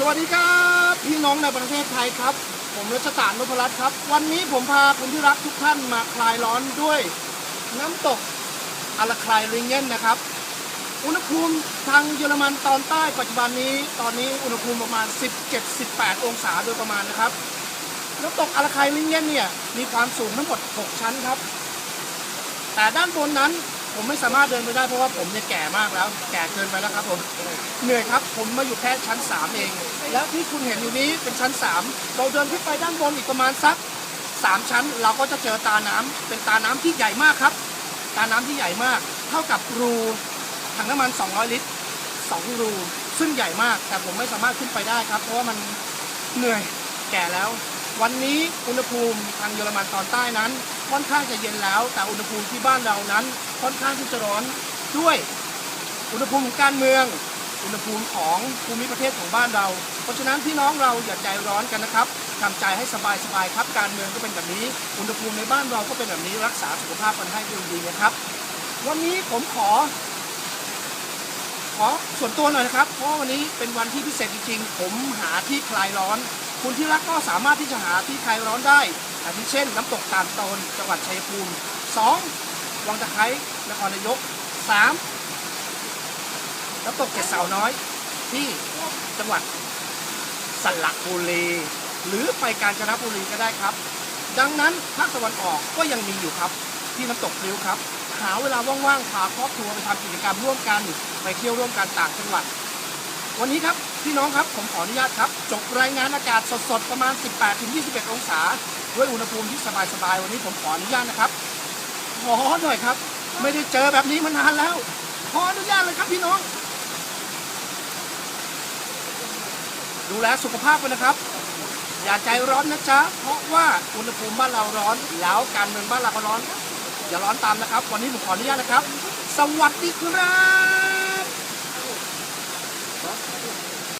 สวัสดีครับพี่น้องในประเทศไทยครับ ผมรัชตานนพรัตน์ครับ วันนี้ผมพาคุณที่รักทุกท่านมาคลายร้อนด้วยน้ำตกอาราคลายลิงเกนนะครับ อุณหภูมิทางเยอรมันตอนใต้ปัจจุบันนี้ ตอนนี้อุณหภูมิประมาณ 17-18 องศาโดยประมาณนะครับน้ำตกอาราคลายลิงเกนเนี่ยมีความสูงทั้งหมด 6 ชั้นครับ แต่ด้านบนนั้น ผมไม่สามารถเดินไปได้เพราะว่าผมเนี่ยแก่มากแล้ว แก่เกินไปแล้วครับผมเหนื่อยครับ ผมมาอยู่แค่ชั้น 3 เอง แล้วที่คุณเห็นอยู่นี้เป็นชั้น 3 เราเดินขึ้นไปด้านบนอีกประมาณสัก 3 ชั้น เราก็จะเจอตาน้ำเป็นตาน้ำที่ใหญ่มากครับ ตาน้ำที่ใหญ่มาก เท่ากับรูถังน้ำมัน 200 ลิตร 2 รู ซึ่งใหญ่มาก แต่ผมไม่สามารถขึ้นไปได้ครับ เพราะว่ามันเหนื่อยแก่แล้ว วันนี้อุณหภูมิทางเยอรมันตอนใต้นั้น ค่อนข้างจะเย็นแล้ว แต่อุณหภูมิที่บ้านเรานั้น ค่อนข้างที่จะร้อนด้วยอุณหภูมิของการเมือง อุณหภูมิของภูมิประเทศของบ้านเรา เพราะฉะนั้นพี่น้องเราอย่าใจร้อนกันนะครับทำใจให้สบายสบายๆครับ การเมืองก็เป็นแบบนี้ อุณหภูมิในบ้านเราก็เป็นแบบนี้รักษาสุขภาพกันให้ดีๆนะครับ วันนี้ผมขอขอส่วนตัวหน่อยนะครับ เพราะวันนี้เป็นวันที่พิเศษจริงๆ ผมหาที่คลายร้อน คุณที่รักก็สามารถที่จะหาที่คลายร้อนได้อาทิเช่น น้ำตกตาลตนจังหวัดชัยภูมิ 2. วังตะไคร้นครนายก 3. น้ำตกเกศสาน้อย ที่จังหวัดสระบุรีหรือไปกาญจนบุรีก็ได้ครับ ดังนั้นภาคตะวันออกก็ยังมีอยู่ครับ ที่น้ำตกพลิ้วครับ หาเวลาว่างๆพาครอบครัวไปทำกิจกรรมร่วมกัน ไปเที่ยวร่วมกันต่างจังหวัด วันนี้ครับพี่น้องครับผมขออนุญาตครับ จบรายงานอากาศสดๆ ประมาณ 18-21 องศา ด้วยอุณหภูมิที่สบายๆ วันนี้ผมขออนุญาตนะครับ ขอหน่อยครับ ไม่ได้เจอแบบนี้มานานแล้ว ขออนุญาตเลยครับพี่น้อง ดูแลสุขภาพกันนะครับ อย่าใจร้อนนะจ๊ะ เพราะว่าอุณหภูมิบ้านเราร้อน แล้วการเมืองบ้านเราก็ร้อน อย่าร้อนตามนะครับ วันนี้ผมขออนุญาตนะครับ สวัสดีครับ